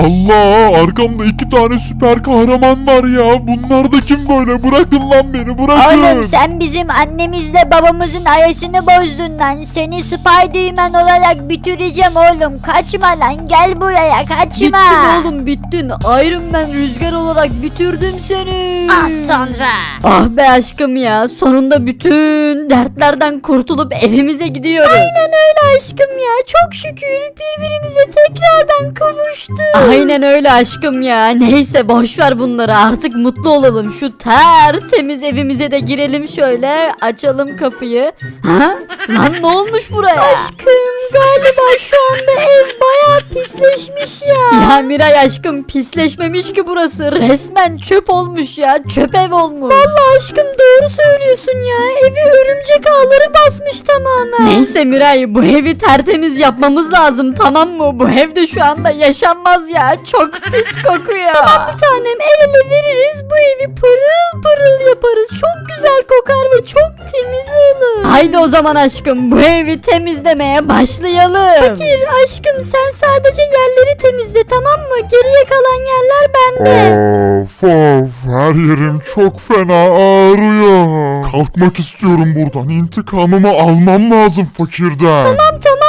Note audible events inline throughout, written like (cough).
Allah arkamda iki tane süper kahraman var ya. Bunlar da kim böyle? Bırakın lan beni bırakın. Oğlum sen bizim annemizle babamızın ayasını bozdun lan. Seni Spiderman olarak bitireceğim oğlum. Kaçma lan gel buraya kaçma. Bittin oğlum bittin. Iron Man rüzgar olarak bitirdim seni. Az sonra. Ah be aşkım ya sonunda bütün dertlerden kurtulup evimize gidiyoruz. Aynen öyle aşkım ya çok şükür birbirimize tekrardan kavuştuk. Aynen öyle aşkım ya neyse boşver bunları artık mutlu olalım şu tertemiz evimize de girelim şöyle açalım kapıyı. Ha? Lan ne olmuş buraya? Aşkım galiba şu anda ev bayağı pisleşmiş ya. Ya Miray aşkım pisleşmemiş ki burası resmen çöp olmuş ya çöp ev olmuş. Vallahi aşkım doğru söylüyorsun ya evi örümcek ağları basmış tamamen. Neyse Miray bu evi tertemiz yapmamız lazım tamam mı? Bu evde şu anda yaşanmaz ya çok pis kokuyor. tamam bir tanem el ele veririz bu evi pırıl pırıl yaparız. Çok güzel kokar ve çok temiz olur. Haydi o zaman aşkım bu evi temizlemeye başlayalım. Fakir aşkım sen sadece yerleri temizle tamam mı? Geriye kalan yerler bende. Of of her yerim çok fena ağrıyor. Kalkmak istiyorum buradan. İntikamımı almam lazım fakirden. Tamam tamam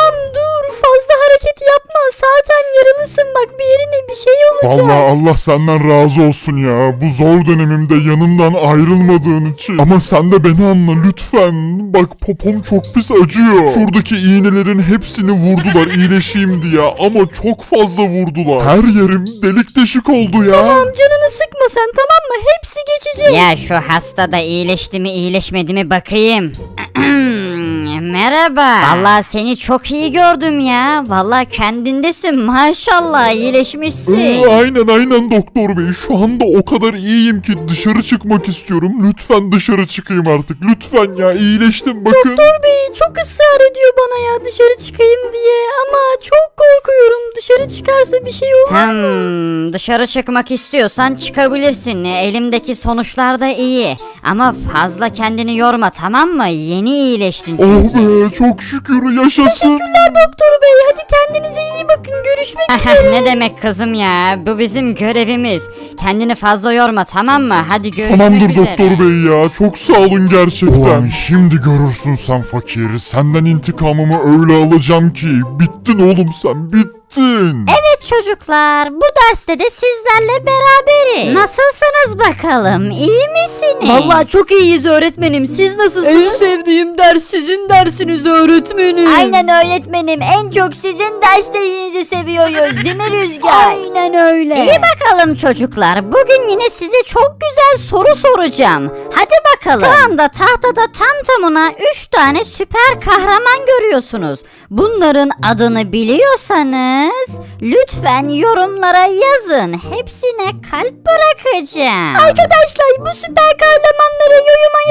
yaralısın bak bir yerine bir şey olacak. Vallahi Allah senden razı olsun ya. Bu zor dönemimde yanımdan ayrılmadığın için. Ama sen de beni anla lütfen. Bak popom çok pis acıyor. Şuradaki iğnelerin hepsini vurdular iyileşeyim diye. Ama çok fazla vurdular. Her yerim delik deşik oldu ya. Tamam canını sıkma sen tamam mı? Hepsi geçici. Ya şu hasta da iyileşti mi iyileşmedi mi bakayım. (clears throat) Merhaba. Vallahi seni çok iyi gördüm ya. Vallahi kendindesin maşallah iyileşmişsin. Ee, aynen aynen doktor bey. Şu anda o kadar iyiyim ki dışarı çıkmak istiyorum. Lütfen dışarı çıkayım artık. Lütfen ya iyileştim bakın. Doktor bey çok ısrar ediyor bana ya dışarı çıkayım diye ama çok korkuyorum dışarı çıkarsa bir şey olur. Hmm, dışarı çıkmak istiyorsan çıkabilirsin. Elimdeki sonuçlar da iyi. Ama fazla kendini yorma tamam mı? Yeni iyileştin Oh be çok şükür yaşasın. Doktor bey hadi kendinize iyi bakın görüşmek üzere. ne demek kızım ya? Bu bizim görevimiz. Kendini fazla yorma tamam mı? Hadi görüşmek Tamamdır üzere. doktor bey ya. Çok sağ olun gerçekten. Ulan şimdi görürsün sen fakir. Senden intikamımı öyle alacağım ki. Bittin oğlum sen bittin. Evet çocuklar bu derste de sizlerle beraberiz. Nasılsınız bakalım? İyi misiniz? Vallahi çok iyiyiz öğretmenim siz nasılsınız? En sevdiğim ders sizin dersiniz öğretmenim. Aynen öğretmenim en çok sizin derslerinizi seviyoruz değil mi Rüzgar? (laughs) Aynen öyle. İyi bakalım çocuklar. Bugün yine size çok güzel soru soracağım. Hadi bakalım. Şu anda tahtada tam tamına 3 tane süper kahraman görüyorsunuz. Bunların adını biliyorsanız lütfen yorumlara yazın. Hepsine kalp bırakacağım. Arkadaşlar bu süper kahramanları yoruma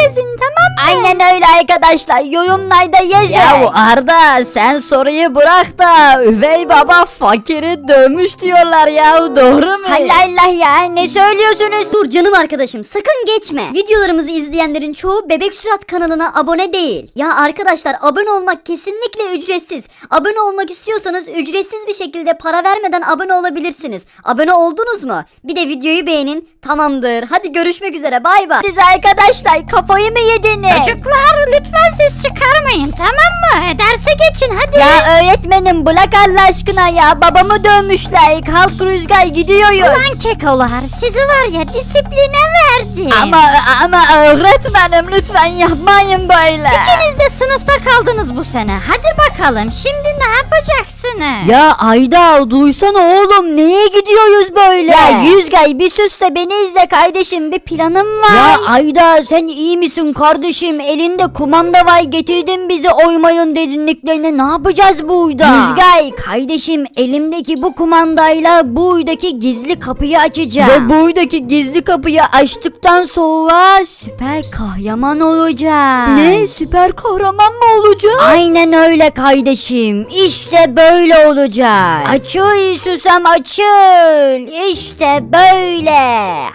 yazın tamam mı? Aynen öyle arkadaşlar yorumlarda yazın. Ya Arda sen soruyu bırak da üvey baba fakiri dövmüş diyorlar ya doğru mu? Allah Allah ya ne söylüyorsunuz? Dur canım arkadaşım sakın geçme. Videolarımızı izleyenlerin çoğu Bebek Sürat kanalına abone değil. Ya arkadaşlar abone olmak kesinlikle ücretsiz. Abone olmak istiyorsanız ücretsiz bir şekilde para vermeden abone olabilirsiniz. Abone oldunuz mu? Bir de videoyu beğenin. Tamamdır. Hadi görüşmek üzere. Bay bay. Siz arkadaşlar kafayı mı yediniz? Çocuklar lütfen ses çıkarmayın tamam mı? Derse geçin hadi. Ya öğretmenim bırak Allah aşkına ya babamı dövmüşler kalk Rüzgar gidiyoruz. Ulan kekolar sizi var ya disipline verdim. Ama ama öğretmenim lütfen yapmayın böyle. İkiniz de sınıfta kaldınız bu sene. Hadi bakalım şimdi ne yapacaksınız? Ya Ayda duysana oğlum neye gidiyoruz böyle? Ya Yüzgay bir sus da beni izle kardeşim bir planım var. Ya Ayda sen iyi misin kardeşim? Elinde kumanda var getirdin bizi oymayın derinliklerine. Ne yapacağız burada? Yüzgay kardeşim elimdeki bu kumandayla buradaki gizli kapıyı açacağım. Ve buradaki gizli kapıyı açtık olduktan sonra süper kahraman olacağım. Ne süper kahraman mı olacağız? Aynen öyle kardeşim. İşte böyle olacak. Açıl susam açıl. İşte böyle.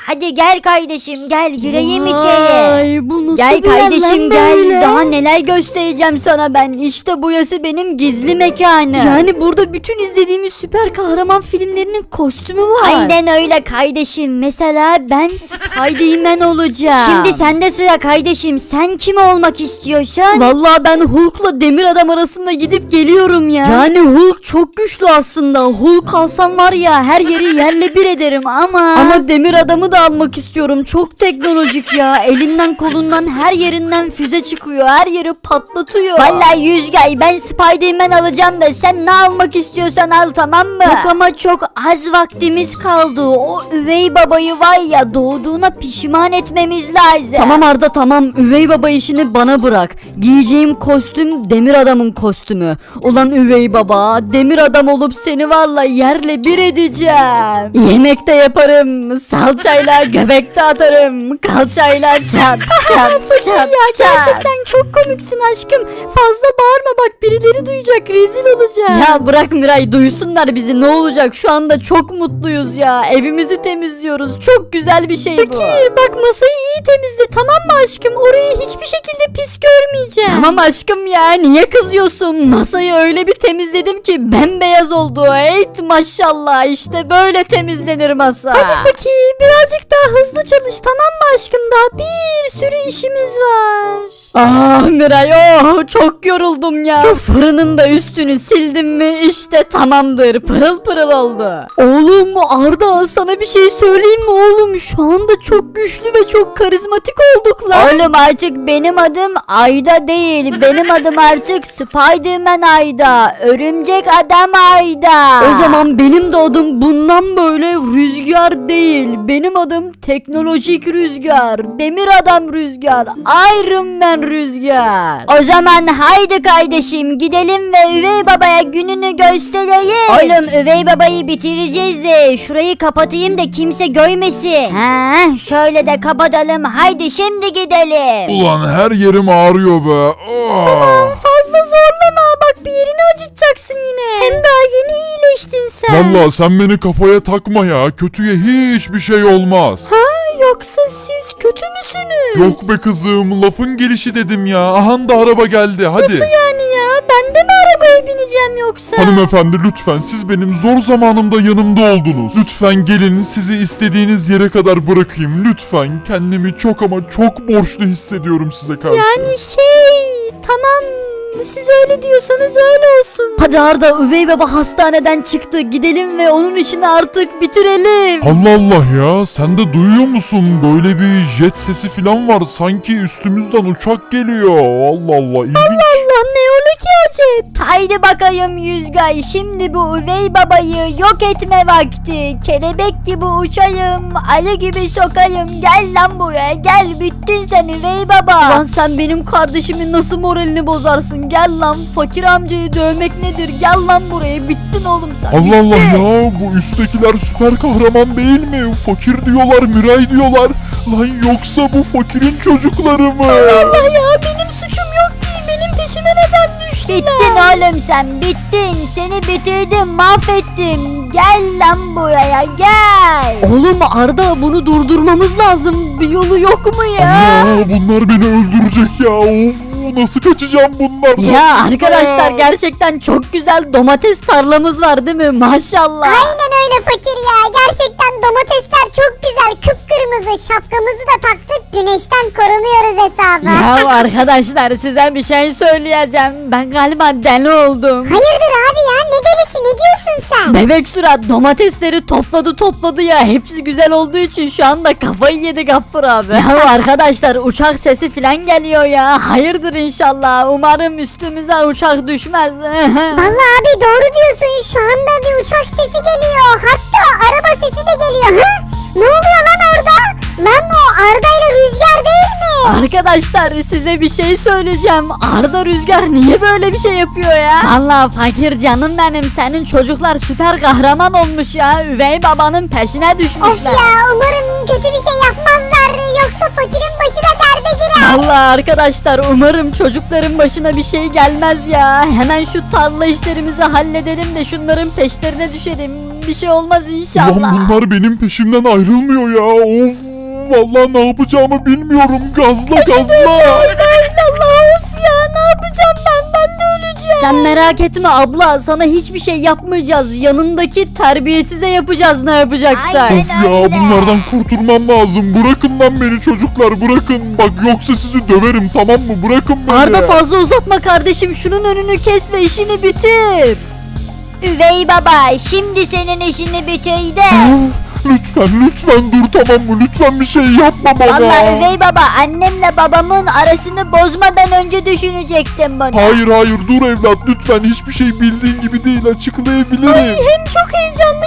Hadi gel kardeşim gel gireyim içeri. Vay, bu nasıl Gel bir yer lan kardeşim gel. böyle? Daha neler göstereceğim sana ben. İşte burası benim gizli mekanım. Yani burada bütün izlediğimiz süper kahraman filmlerinin kostümü var. Aynen öyle kardeşim. Mesela ben Spider-Man olacağım. Şimdi sende sıra kardeşim. Sen kim olmak istiyorsun? Vallahi ben Hulk'la Demir Adam arasında gidip geliyorum ya. Yani Hulk çok güçlü aslında. Hulk alsam var ya her yeri yerle bir ederim ama. Ama Demir Adam'ı da almak istiyorum. Çok teknolojik ya. Elinden kolundan her yerinden füze çıkıyor. Her yeri patlatıyor. Vallahi Yüzgay ben Spider-Man alacağım da sen ne almak istiyorsan al tamam mı? Yok ama çok az vaktimiz kaldı. O üvey babayı var ya doğduğuna pişman etmemiz lazım. Tamam Arda tamam üvey baba işini bana bırak. Giyeceğim kostüm demir adamın kostümü. Ulan üvey baba demir adam olup seni varla yerle bir edeceğim. Yemek de yaparım. Salçayla göbekte atarım. Kalçayla çat (laughs) çat çat ya çat. gerçekten çok komiksin aşkım. Fazla bağırma bak birileri duyacak rezil olacağız. Ya bırak Miray duysunlar bizi ne olacak şu anda çok mutluyuz ya. Evimizi temizliyoruz. Çok güzel bir şey bu. Fakir bak masayı iyi temizle tamam mı aşkım? Orayı hiçbir şekilde pis görmeyeceğim. Tamam aşkım ya niye kızıyorsun? Masayı öyle bir temizledim ki bembeyaz oldu. Evet maşallah işte böyle temizlenir masa. Hadi fakir birazcık daha hızlı çalış tamam mı aşkım? Daha bir sürü işimiz var. Ah Miray oh çok yoruldum ya. Şu fırının da üstünü sildim mi işte tamamdır pırıl pırıl oldu. Oğlum Arda sana bir şey söyleyeyim mi oğlum? Şu anda çok güçlü ve çok karizmatik olduk lan. Oğlum artık benim adım Ayda değil. Benim adım artık Spider-Man Ayda. Örümcek adam Ayda. O zaman benim de adım bundan böyle rüzgar değil. Benim adım teknolojik rüzgar. Demir adam rüzgar. Iron Man rüzgar. O zaman haydi kardeşim gidelim ve üvey babaya gününü gösterelim. Oğlum üvey babayı bitireceğiz de şurayı kapatayım da kimse görmesin. Ha, şöyle de kapatalım. Haydi şimdi gidelim. Ulan her yerim ağrıyor be. Ah. Fazla acıtacaksın yine. Hem daha yeni iyileştin sen. Vallahi sen beni kafaya takma ya. Kötüye hiçbir şey olmaz. Yoksa siz kötü müsünüz? Yok be kızım lafın gelişi dedim ya. Ahan da araba geldi hadi. Yani ya ben de mi arabaya bineceğim yoksa? Hanımefendi lütfen siz benim zor zamanımda yanımda oldunuz. Lütfen gelin sizi istediğiniz yere kadar bırakayım. Lütfen kendimi çok ama çok borçlu hissediyorum size karşı. Yani şey tamam siz öyle diyorsanız öyle olsun. Hadi Arda üvey baba hastaneden çıktı gidelim ve onun işini artık bitirelim. Allah Allah ya sen de duyuyor musun? Böyle bir jet sesi falan var. Sanki üstümüzden uçak geliyor. Allah Allah ilginç. Acep? Haydi bakayım Yüzgay şimdi bu üvey babayı yok etme vakti. Kelebek gibi uçayım, Ali gibi sokayım. Gel lan buraya gel bittin sen üvey baba. Lan sen benim kardeşimin nasıl moralini bozarsın? Gel lan fakir amcayı dövmek nedir? Gel lan buraya bittin oğlum sen. Allah Allah ya bu üsttekiler süper kahraman değil mi? Fakir diyorlar, Miray diyorlar. Lan yoksa bu fakirin çocukları mı? Allah ya Bittin oğlum sen bittin. Seni bitirdim mahvettim. Gel lan buraya gel. Oğlum Arda bunu durdurmamız lazım. Bir yolu yok mu ya? Allah bunlar beni öldürecek ya. Of nasıl kaçacağım bunlardan? Ya arkadaşlar gerçekten çok güzel domates tarlamız var değil mi? Maşallah. Aynen öyle fakir ya. Gerçekten domatesler çok güzel. Kıpkırmızı şapkamızı da. Güneşten korunuyoruz hesabı. Ya arkadaşlar size bir şey söyleyeceğim. Ben galiba deli oldum. Hayırdır abi ya ne delisi ne diyorsun sen? Bebek surat domatesleri topladı topladı ya. Hepsi güzel olduğu için şu anda kafayı yedi Gaffur abi. Ya (laughs) arkadaşlar uçak sesi falan geliyor ya. Hayırdır inşallah. Umarım üstümüze uçak düşmez. (laughs) Vallahi abi doğru diyorsun. Şu anda bir uçak sesi geliyor. Hatta araba sesi de geliyor. Ha? (laughs) Ne oluyor lan? Lan o Arda ile Rüzgar değil mi? Arkadaşlar size bir şey söyleyeceğim. Arda Rüzgar niye böyle bir şey yapıyor ya? Allah fakir canım benim senin çocuklar süper kahraman olmuş ya. Üvey babanın peşine Of düşmüşler. ya umarım kötü bir şey yapmazlar yoksa fakirin başı da derde girer. Allah arkadaşlar umarım çocukların başına bir şey gelmez ya. Hemen şu tarla işlerimizi halledelim de şunların peşlerine düşelim. Bir şey olmaz inşallah. Ulan bunlar benim peşimden ayrılmıyor ya. Of. Vallahi ne yapacağımı bilmiyorum. Gazla gazla. Allah of ya ne yapacağım ben ben de öleceğim. Sen merak etme abla sana hiçbir şey yapmayacağız. Yanındaki terbiyesize yapacağız ne yapacaksak. Aynen. Of ya bunlardan kurtulmam lazım. Bırakın lan beni çocuklar bırakın. Bak yoksa sizi döverim tamam mı? Bırakın beni. Arda fazla uzatma kardeşim şunun önünü kes ve işini bitir. Üvey baba şimdi senin işini bitirdi. Lütfen lütfen dur tamam mı? Lütfen bir şey yapma bana. Vallahi üvey baba annemle babamın arasını bozmadan önce düşünecektim bunu. Hayır hayır dur evlat lütfen hiçbir şey bildiğin gibi değil açıklayabilirim. Hem çok heyecanlıyım hem çok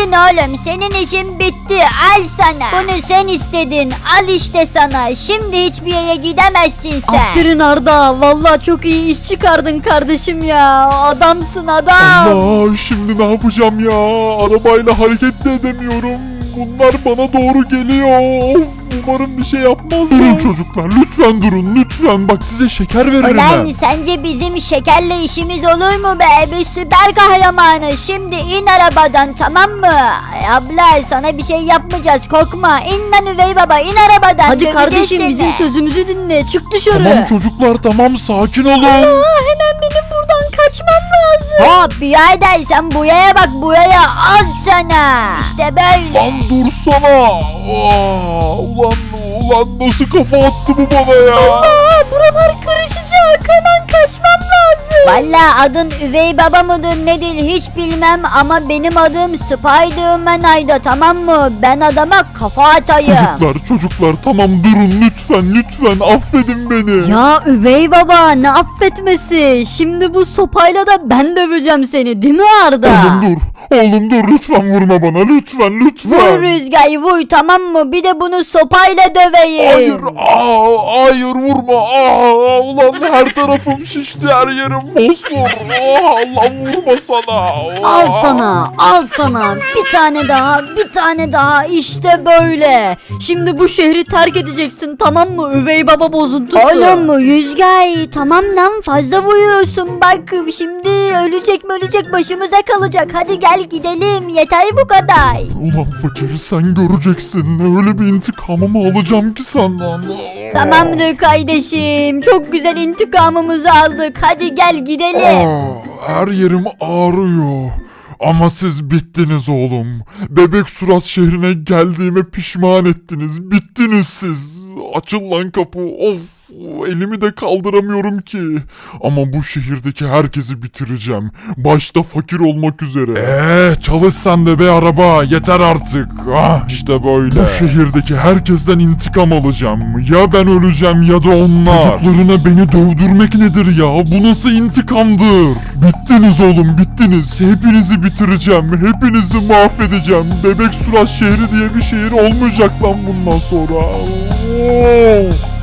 Bittin oğlum senin işin bitti al sana. Bunu sen istedin al işte sana. Şimdi hiçbir yere gidemezsin sen. Aferin Arda vallahi çok iyi iş çıkardın kardeşim ya. Adamsın adam. Allah şimdi ne yapacağım ya? Arabayla hareket de edemiyorum. Bunlar bana doğru geliyor. Umarım bir şey yapmazlar. Durun çocuklar lütfen durun lütfen. Bak size şeker veririm Ulan ben. sence bizim şekerle işimiz olur mu be? Biz süper kahramanız. Şimdi in arabadan tamam mı? Ay Abla sana bir şey yapmayacağız korkma. İn lan üvey baba in arabadan. Hadi Döveceğiz kardeşim seni. bizim sözümüzü dinle. Çık dışarı. Tamam çocuklar tamam sakin olun. Aa, hemen lazım. Hop birader sen buraya bak buraya al sana. İşte böyle. Lan dursana. Aa, ulan ulan nasıl kafa attı bu bana ya? Aa, buralar karışacak. Hemen. Valla adın üvey baba mıdır nedir hiç bilmem ama benim adım Spiderman Ayda tamam mı? Ben adama kafa atayım. Çocuklar çocuklar tamam durun lütfen lütfen affedin beni. Ya üvey baba ne affetmesi. Şimdi bu sopayla da ben döveceğim seni değil mi Arda? Oğlum dur. Oğlum dur lütfen vurma bana lütfen Vur lütfen. Rüzgar vur tamam mı? Bir de bunu sopayla döveyim. Hayır, aa, hayır vurma. Aa, ulan her tarafım şişti, her yerim mosmor. Aa, Allah vurma sana. Al Aa. sana, al sana. Bir tane daha, bir tane daha. İşte böyle. Şimdi bu şehri terk edeceksin tamam mı? Üvey baba bozuntusu. Oğlum Rüzgar tamam lan fazla vuruyorsun bak şimdi ölecek mi ölecek başımıza kalacak hadi gel gidelim yeter bu kadar. Ulan fakir sen göreceksin. Öyle bir intikamımı alacağım ki senden. Tamamdır kardeşim çok güzel intikamımızı aldık hadi gel gidelim. Aa, her yerim ağrıyor. Ama siz bittiniz oğlum. Bebek surat şehrine geldiğime pişman ettiniz. Bittiniz siz. Açıl lan kapı. Of. Elimi de kaldıramıyorum ki. Ama bu şehirdeki herkesi bitireceğim. Başta fakir olmak üzere. Eee çalış sen de be araba. Yeter artık. Ah işte böyle. Bu şehirdeki herkesten intikam alacağım. Ya ben öleceğim ya da onlar. Çocuklarına beni dövdürmek nedir ya? Bu nasıl intikamdır? Bittiniz oğlum bittiniz. Hepinizi bitireceğim. Hepinizi mahvedeceğim. Bebek surat şehri diye bir şehir olmayacak lan bundan sonra. Whoa!